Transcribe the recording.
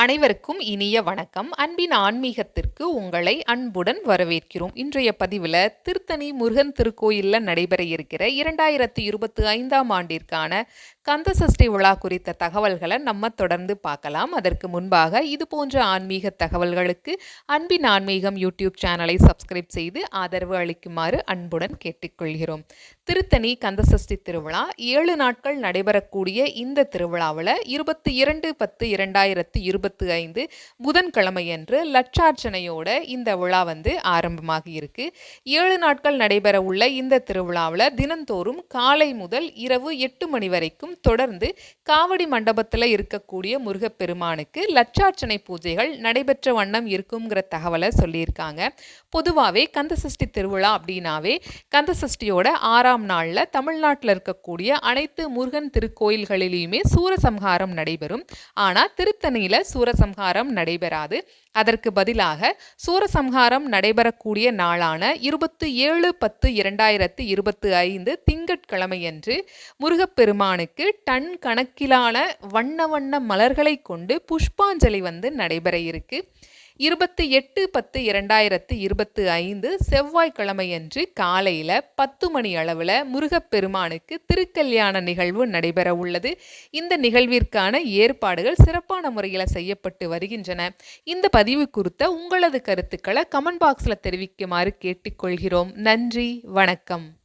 அனைவருக்கும் இனிய வணக்கம். அன்பின் ஆன்மீகத்திற்கு உங்களை அன்புடன் வரவேற்கிறோம். இன்றைய பதிவில் திருத்தணி முருகன் திருக்கோயிலில் நடைபெற இருக்கிற இரண்டாயிரத்தி இருபத்தி ஐந்தாம் ஆண்டிற்கான கந்த சஷ்டி விழா குறித்த தகவல்களை நம்ம தொடர்ந்து பார்க்கலாம். அதற்கு முன்பாக இது போன்ற ஆன்மீக தகவல்களுக்கு அன்பின் ஆன்மீகம் யூடியூப் சேனலை சப்ஸ்கிரைப் செய்து ஆதரவு அளிக்குமாறு அன்புடன் கேட்டுக்கொள்கிறோம். திருத்தணி கந்தசஷ்டி திருவிழா ஏழு நாட்கள் நடைபெறக்கூடிய இந்த திருவிழாவில் இருபத்தி இரண்டு பத்து இரண்டாயிரத்தி இருபத்தி ஐந்து புதன்கிழமையன்று லட்சார்ச்சனையோட இந்த விழா வந்து ஆரம்பமாகி இருக்கு ஏழு நாட்கள் நடைபெற உள்ள இந்த திருவிழாவில் தினந்தோறும் காலை முதல் இரவு எட்டு மணி வரைக்கும் தொடர்ந்து காவடி மண்டபத்தில் இருக்கக்கூடிய முருகப்பெருமானுக்கு லட்சார்ச்சனை பூஜைகள் நடைபெற்ற வண்ணம் இருக்குங்கிற தகவலை சொல்லியிருக்காங்க. பொதுவாகவே கந்தசஷ்டி திருவிழா அப்படின்னாவே கந்தசஷ்டியோட ஆறாம் நாளில் தமிழ்நாட்டில் இருக்கக்கூடிய அனைத்து முருகன் திருக்கோயில்களிலையுமே சூரசம்ஹாரம் நடைபெறும். ஆனால் திருத்தணியில் சூரசம்ஹாரம் நடைபெறாது. அதற்கு பதிலாக சூரசம்ஹாரம் நடைபெறக்கூடிய நாளான இருபத்தி ஏழு பத்து இரண்டாயிரத்து இருபத்தி ஐந்து திங்கட்கிழமையன்று முருகப்பெருமானுக்கு டன் கணக்கிலான வண்ண வண்ண மலர்களை கொண்டு புஷ்பாஞ்சலி வந்து நடைபெற இருக்கு. இருபத்தி எட்டு பத்து இரண்டாயிரத்து இருபத்தி ஐந்து செவ்வாய்க்கிழமையன்று காலையில் பத்து மணி அளவில் முருகப்பெருமானுக்கு திருக்கல்யாண நிகழ்வு நடைபெற உள்ளது. இந்த நிகழ்விற்கான ஏற்பாடுகள் சிறப்பான முறையில் செய்யப்பட்டு வருகின்றன. இந்த பதிவு குறித்த உங்களது கருத்துக்களை கமெண்ட் பாக்ஸில் தெரிவிக்குமாறு கேட்டுக்கொள்கிறோம். நன்றி வணக்கம்.